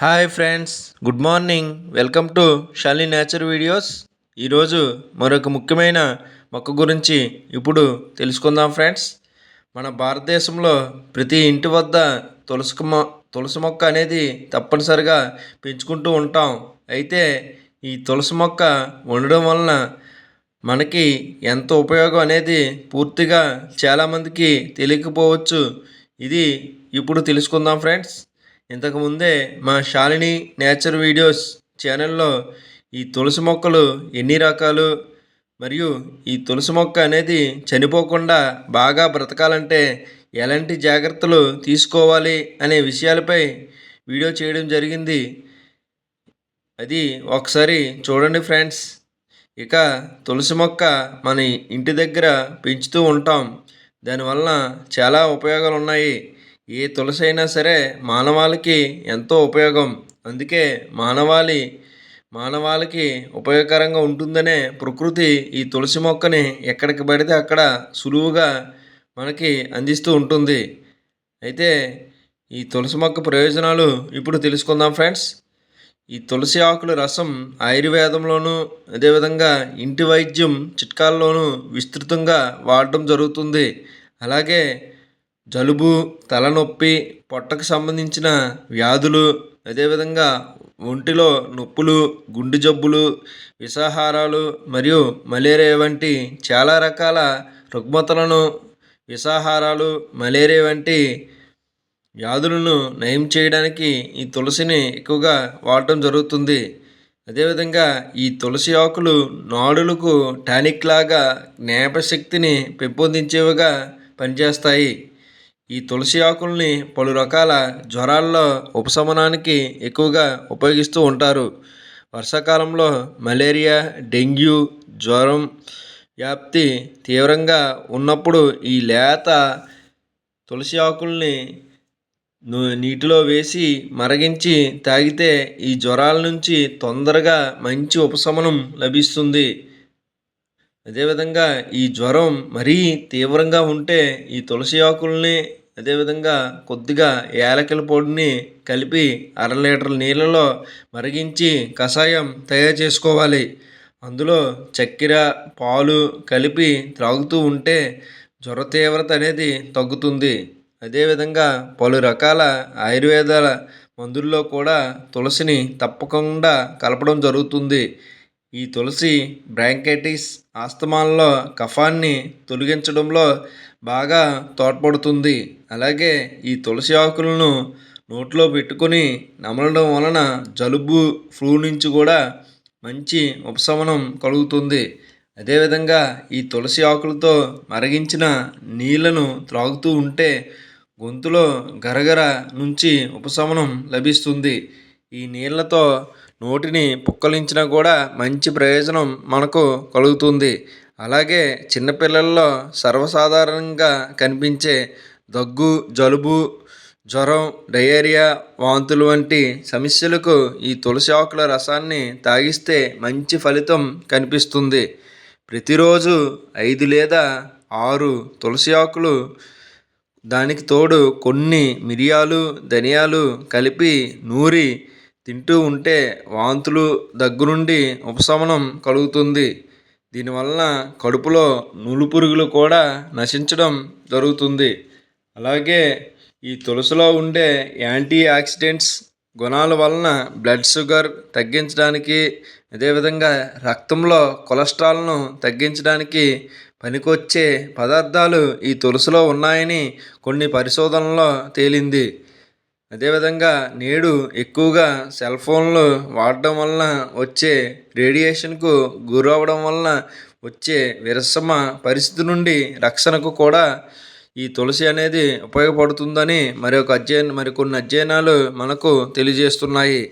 Hi friends good morning welcome to Shali nature videos ఈరోజు మరొక ముఖ్యమైన మొక్క గురించి ఇప్పుడు తెలుసుకుందాం ఫ్రెండ్స్ మన భారతదేశంలో ప్రతి ఇంటి వద్ద తులసి మొ తులసి మొక్క అనేది తప్పనిసరిగా పెంచుకుంటూ ఉంటాం. అయితే ఈ తులసి మొక్క ఉండడం వలన మనకి ఎంత ఉపయోగం అనేది పూర్తిగా చాలామందికి తెలియకపోవచ్చు. ఇది ఇప్పుడు తెలుసుకుందాం ఫ్రెండ్స్ ఇంతకుముందే మా శాలిని నేచర్ వీడియోస్ ఛానల్లో ఈ తులసి మొక్కలు ఎన్ని రకాలు మరియు ఈ తులసి మొక్క అనేది చనిపోకుండా బాగా బ్రతకాలంటే ఎలాంటి జాగ్రత్తలు తీసుకోవాలి అనే విషయాలపై వీడియో చేయడం జరిగింది. అది ఒకసారి చూడండి ఫ్రెండ్స్. ఇక తులసి మొక్క మన ఇంటి దగ్గర పెంచుతూ ఉంటాం. దానివల్ల చాలా ఉపయోగాలు ఉన్నాయి ఏ తులసి అయినా సరే మానవాళికి ఎంతో ఉపయోగం. అందుకే మానవాళి మానవాళికి ఉపయోగకరంగా ఉంటుందనే ప్రకృతి ఈ తులసి మొక్కని ఎక్కడికి పడితే అక్కడ సులువుగా మనకి అందిస్తూ ఉంటుంది. అయితే ఈ తులసి మొక్క ప్రయోజనాలు ఇప్పుడు తెలుసుకుందాం ఫ్రెండ్స్. ఈ తులసి ఆకుల రసం ఆయుర్వేదంలోనూ అదేవిధంగా ఇంటి వైద్యం చిట్కాల్లోనూ విస్తృతంగా వాడటం జరుగుతుంది. అలాగే జలుబు తలనొప్పి పొట్టకు సంబంధించిన వ్యాధులు అదేవిధంగా ఒంటిలో నొప్పులు గుండె జబ్బులు విషాహారాలు మరియు మలేరియా వంటి చాలా రకాల రుగ్మతలను విషాహారాలు మలేరియా వంటి వ్యాధులను నయం చేయడానికి ఈ తులసిని ఎక్కువగా వాడటం జరుగుతుంది. అదేవిధంగా ఈ తులసి ఆకులు నాడులకు టానిక్ లాగా జ్ఞాపశక్తిని పెంపొందించేవిగా పనిచేస్తాయి. ఈ తులసి ఆకుల్ని పలు రకాల జ్వరాల్లో ఉపశమనానికి ఎక్కువగా ఉపయోగిస్తూ ఉంటారు. వర్షాకాలంలో మలేరియా డెంగ్యూ జ్వరం వ్యాప్తి తీవ్రంగా ఉన్నప్పుడు ఈ లేత తులసి ఆకుల్ని నీటిలో వేసి మరిగించి తాగితే ఈ జ్వరాల నుంచి తొందరగా మంచి ఉపశమనం లభిస్తుంది. అదేవిధంగా ఈ జ్వరం మరీ తీవ్రంగా ఉంటే ఈ తులసి ఆకుల్ని అదేవిధంగా కొద్దిగా యాలకుల పొడిని కలిపి అర లీటర్ నీళ్ళలో మరిగించి కషాయం తయారు చేసుకోవాలి. అందులో చక్కెర పాలు కలిపి త్రాగుతూ ఉంటే జ్వర తీవ్రత అనేది తగ్గుతుంది. అదేవిధంగా పలు రకాల ఆయుర్వేదాల మందుల్లో కూడా తులసిని తప్పకుండా కలపడం జరుగుతుంది. ఈ తులసి బ్రాంకైటిస్ ఆస్తమాల్లో కఫాన్ని తొలగించడంలో బాగా తోడ్పడుతుంది. అలాగే ఈ తులసి ఆకులను నోట్లో పెట్టుకొని నమలడం వలన జలుబు ఫ్లూ నుంచి కూడా మంచి ఉపశమనం కలుగుతుంది. అదేవిధంగా ఈ తులసి ఆకులతో మరిగించిన నీళ్ళను త్రాగుతూ ఉంటే గొంతులో గరగర నుంచి ఉపశమనం లభిస్తుంది. ఈ నీళ్ళతో నోటిని పుక్కలించినా కూడా మంచి ప్రయోజనం మనకు కలుగుతుంది. అలాగే చిన్నపిల్లల్లో సర్వసాధారణంగా కనిపించే దగ్గు జలుబు జ్వరం డయేరియా వాంతులు వంటి సమస్యలకు ఈ తులసి ఆకుల రసాన్ని తాగిస్తే మంచి ఫలితం కనిపిస్తుంది. ప్రతిరోజు ఐదు లేదా ఆరు తులసి ఆకులు దానికి తోడు కొన్ని మిరియాలు ధనియాలు కలిపి నూరి తింటూ ఉంటే వాంతులు దగ్గు నుండి ఉపశమనం కలుగుతుంది. దీనివలన కడుపులో నూలు పురుగులు కూడా నశించడం జరుగుతుంది. అలాగే ఈ తులసిలో ఉండే యాంటీ ఆక్సిడెంట్స్ గుణాల వలన బ్లడ్ షుగర్ తగ్గించడానికి అదేవిధంగా రక్తంలో కొలెస్ట్రాల్ను తగ్గించడానికి పనికొచ్చే పదార్థాలు ఈ తులసిలో ఉన్నాయని కొన్ని పరిశోధనలో తేలింది. అదేవిధంగా నేడు ఎక్కువగా సెల్ ఫోన్లు వాడడం వలన వచ్చే రేడియేషన్కు గురవడం వలన వచ్చే విరసమ పరిస్థితి నుండి రక్షణకు కూడా ఈ తులసి అనేది ఉపయోగపడుతుందని మరి ఒక అధ్యయనం మరి కొన్ని అధ్యయనాలు మనకు తెలియజేస్తున్నాయి.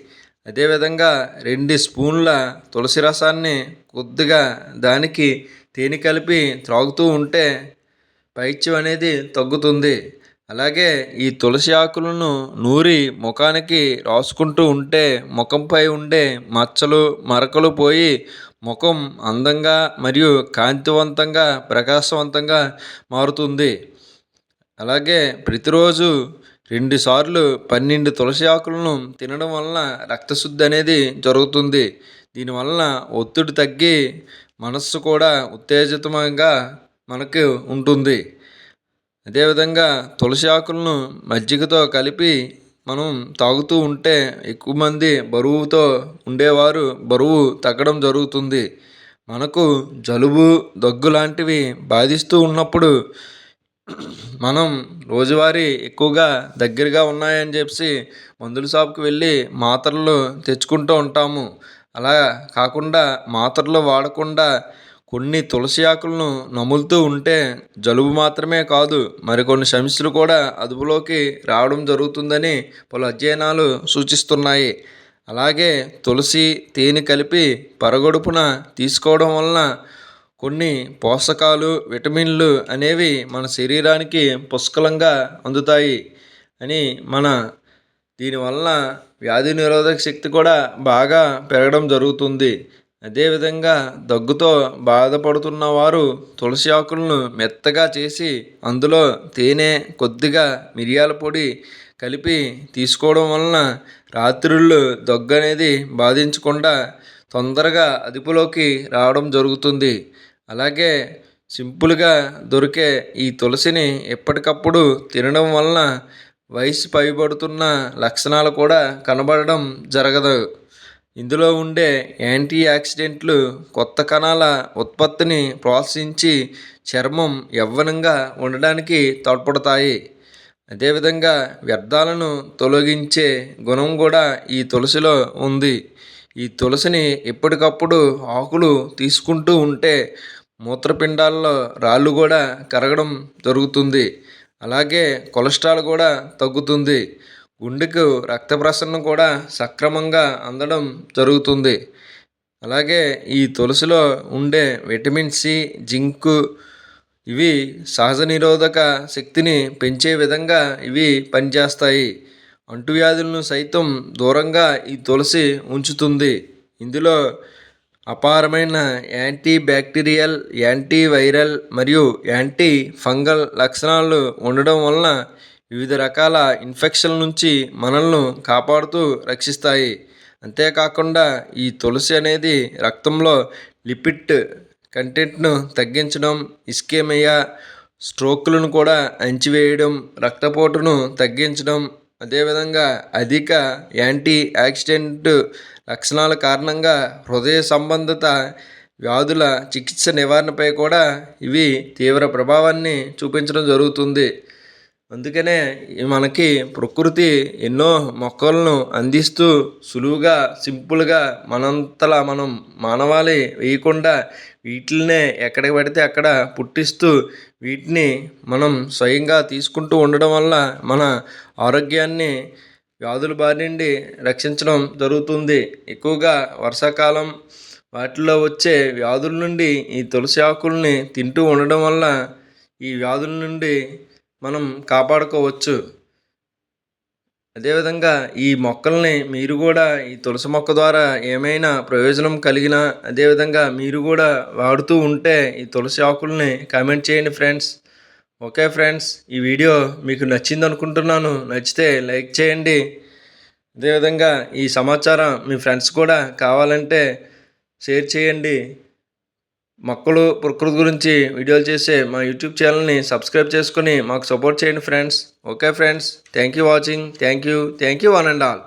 అదేవిధంగా రెండు స్పూన్ల తులసి రసాన్ని కొద్దిగా దానికి తేనె కలిపి త్రాగుతూ ఉంటే పైత్యం అనేది తగ్గుతుంది. అలాగే ఈ తులసి ఆకులను నూరి ముఖానికి రాసుకుంటూ ఉంటే ముఖంపై ఉండే మచ్చలు మరకలు పోయి ముఖం అందంగా మరియు కాంతివంతంగా ప్రకాశవంతంగా మారుతుంది. అలాగే ప్రతిరోజు రెండుసార్లు పన్నెండు తులసి ఆకులను తినడం వలన రక్తశుద్ధి అనేది జరుగుతుంది. దీనివలన ఒత్తిడి తగ్గి మనస్సు కూడా ఉత్తేజితంగా మనకు ఉంటుంది. అదేవిధంగా తులసి ఆకులను మజ్జిగతో కలిపి మనం తాగుతూ ఉంటే ఎక్కువ మంది బరువుతో ఉండేవారు బరువు తగ్గడం జరుగుతుంది. మనకు జలుబు దగ్గు లాంటివి బాధిస్తూ ఉన్నప్పుడు మనం రోజువారీ ఎక్కువగా దగ్గరగా ఉన్నాయని చెప్పి మందుల షాప్కి వెళ్ళి మాత్రలు తెచ్చుకుంటూ ఉంటాము. అలా కాకుండా మాత్రలు వాడకుండా కొన్ని తులసి ఆకులను నములుతూ ఉంటే జలుబు మాత్రమే కాదు మరికొన్ని సమస్యలు కూడా అదుపులోకి రావడం జరుగుతుందని పలు అధ్యయనాలు సూచిస్తున్నాయి. అలాగే తులసి తేనె కలిపి పరగడుపున తీసుకోవడం వలన కొన్ని పోషకాలు విటమిన్లు అనేవి మన శరీరానికి పుష్కలంగా అందుతాయి అని మన దీనివలన వ్యాధి నిరోధక శక్తి కూడా బాగా పెరగడం జరుగుతుంది. అదేవిధంగా దగ్గుతో బాధపడుతున్న వారు తులసి ఆకులను మెత్తగా చేసి అందులో తేనె కొద్దిగా మిరియాల పొడి కలిపి తీసుకోవడం వలన రాత్రుళ్ళు దగ్గు అనేది బాధించకుండా తొందరగా అదుపులోకి రావడం జరుగుతుంది. అలాగే సింపుల్గా దొరికే ఈ తులసిని ఎప్పటికప్పుడు తినడం వలన వయసు పైబడుతున్న లక్షణాలు కూడా కనబడడం జరగదు. ఇందులో ఉండే యాంటీ ఆక్సిడెంట్లు కొత్త కణాల ఉత్పత్తిని ప్రోత్సహించి చర్మం యవ్వనంగా ఉండడానికి తోడ్పడతాయి. అదేవిధంగా వ్యర్థాలను తొలగించే గుణం కూడా ఈ తులసిలో ఉంది. ఈ తులసిని ఎప్పటికప్పుడు ఆకులు తీసుకుంటూ ఉంటే మూత్రపిండాల్లో రాళ్ళు కూడా కరగడం జరుగుతుంది. అలాగే కొలెస్ట్రాల్ కూడా తగ్గుతుంది. గుండెకు రక్త ప్రసరణ కూడా సక్రమంగా అందడం జరుగుతుంది. అలాగే ఈ తులసిలో ఉండే విటమిన్ సి జింకు ఇవి సహజ నిరోధక శక్తిని పెంచే విధంగా ఇవి పనిచేస్తాయి. అంటువ్యాధులను సైతం దూరంగా ఈ తులసి ఉంచుతుంది. ఇందులో అపారమైన యాంటీ బ్యాక్టీరియల్ యాంటీ వైరల్ మరియు యాంటీ ఫంగల్ లక్షణాలు ఉండడం వలన వివిధ రకాల ఇన్ఫెక్షన్ల నుంచి మనల్ని కాపాడుతూ రక్షిస్తాయి. అంతేకాకుండా ఈ తులసి అనేది రక్తంలో లిపిడ్ కంటెంట్ను తగ్గించడం ఇస్కేమియా స్ట్రోక్లను కూడా అణిచివేయడం రక్తపోటును తగ్గించడం అదేవిధంగా అధిక యాంటీ ఆక్సిడెంట్ లక్షణాల కారణంగా హృదయ సంబంధిత వ్యాధుల చికిత్స నివారణపై కూడా ఇవి తీవ్ర ప్రభావాన్ని చూపించడం జరుగుతుంది. అందుకనే మనకి ప్రకృతి ఎన్నో మొక్కలను అందిస్తూ సులువుగా సింపుల్గా మనంతలా మనం మానవాళి వేయకుండా వీటిల్నే ఎక్కడికి పడితే అక్కడ పుట్టిస్తూ వీటిని మనం స్వయంగా తీసుకుంటూ ఉండడం వల్ల మన ఆరోగ్యాన్ని వ్యాధుల బారి నుండి రక్షించడం జరుగుతుంది. ఎక్కువగా వర్షాకాలం వాటిలో వచ్చే వ్యాధుల నుండి ఈ తులసి ఆకుల్ని తింటూ ఉండడం వల్ల ఈ వ్యాధుల నుండి మనం కాపాడుకోవచ్చు. అదేవిధంగా ఈ మొక్కల్ని మీరు కూడా ఈ తులసి మొక్క ద్వారా ఏమైనా ప్రయోజనం కలిగినా అదేవిధంగా మీరు కూడా వాడుతూ ఉంటే ఈ తులసి ఆకుల్ని కామెంట్ చేయండి ఫ్రెండ్స్. ఓకే ఫ్రెండ్స్ ఈ వీడియో మీకు నచ్చింది అనుకుంటున్నాను. నచ్చితే లైక్ చేయండి. అదేవిధంగా ఈ సమాచారం మీ ఫ్రెండ్స్ కూడా కావాలంటే షేర్ చేయండి. మొక్కలు ప్రకృతి గురించి వీడియోలు చేసే మా యూట్యూబ్ ఛానల్ని సబ్స్క్రైబ్ చేసుకుని మాకు సపోర్ట్ చేయండి friends. Okay friends. Thank you watching. Thank you. Thank you one and all.